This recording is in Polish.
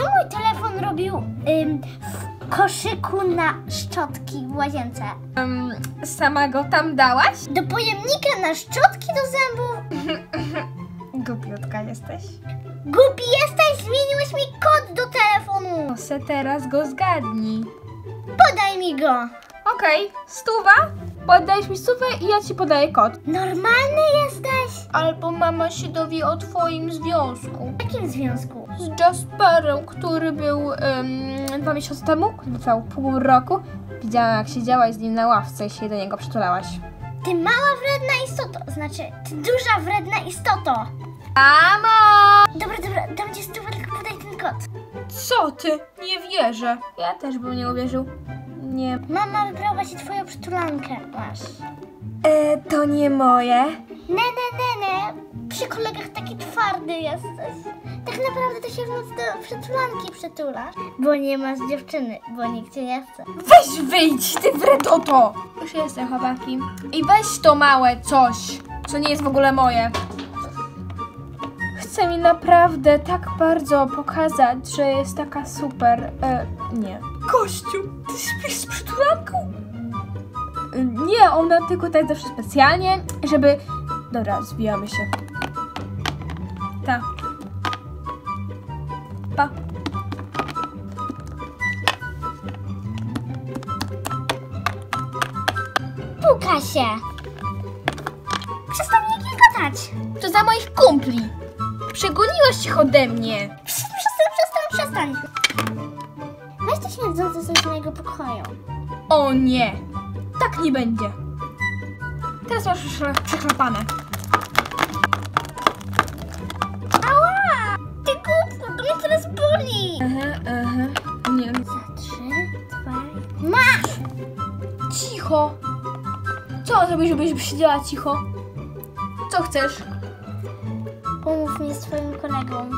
Co mój telefon robił ym, w koszyku na szczotki w łazience? Em, sama go tam dałaś? Do pojemnika na szczotki do zębów? Głupiutka jesteś. Głupi jesteś, zmieniłeś mi kod do telefonu. No se teraz go zgadnij. Podaj mi go. Okej, stuwa. Poddajesz mi i ja ci podaję kod. Normalny jesteś? Albo mama się dowie o twoim związku. W jakim związku? Z Jasperem, który był em, dwa miesiące temu, trwał pół roku. Widziałam jak siedziałaś z nim na ławce i się do niego przytulałaś. Ty mała wredna istoto, znaczy ty duża wredna istoto. Mamo! Dobra, dobra, dam ci stówę, tylko podaj ten kod. Co ty? Nie wierzę. Ja też bym nie uwierzył. Nie. Mama wybrała ci twoją przytulankę. Masz. E, to nie moje. Ne, ne, ne, ne. Przy kolegach taki twardy jesteś. Tak naprawdę to się w noc do przytulanki przytulasz. Bo nie masz dziewczyny, bo nikt cię nie chce. Weź wyjdź, ty wredoto! Już jestem, chłopaki. I weź to małe coś, co nie jest w ogóle moje. Chce mi naprawdę tak bardzo pokazać, że jest taka super. E, nie. Kościół, ty śpisz z przytulanką? Nie, ona tylko tak zawsze specjalnie, żeby... Dobra, zbijamy się. Ta. Pa. Puka się. Przestań mnie klikotać. To za moich kumpli. Przegoniłaś ich ode mnie. Przestań, przestań, przestań. Mojego pokoju. O nie! Tak nie będzie. Teraz masz już przechlapane. Ała! Ty głupku, to mnie teraz boli. Aha, aha. Nie. Za trzy, dwa... Masz! Cicho! Co zrobisz, żebyś siedziała cicho? Co chcesz? Pomów mi z twoim kolegą.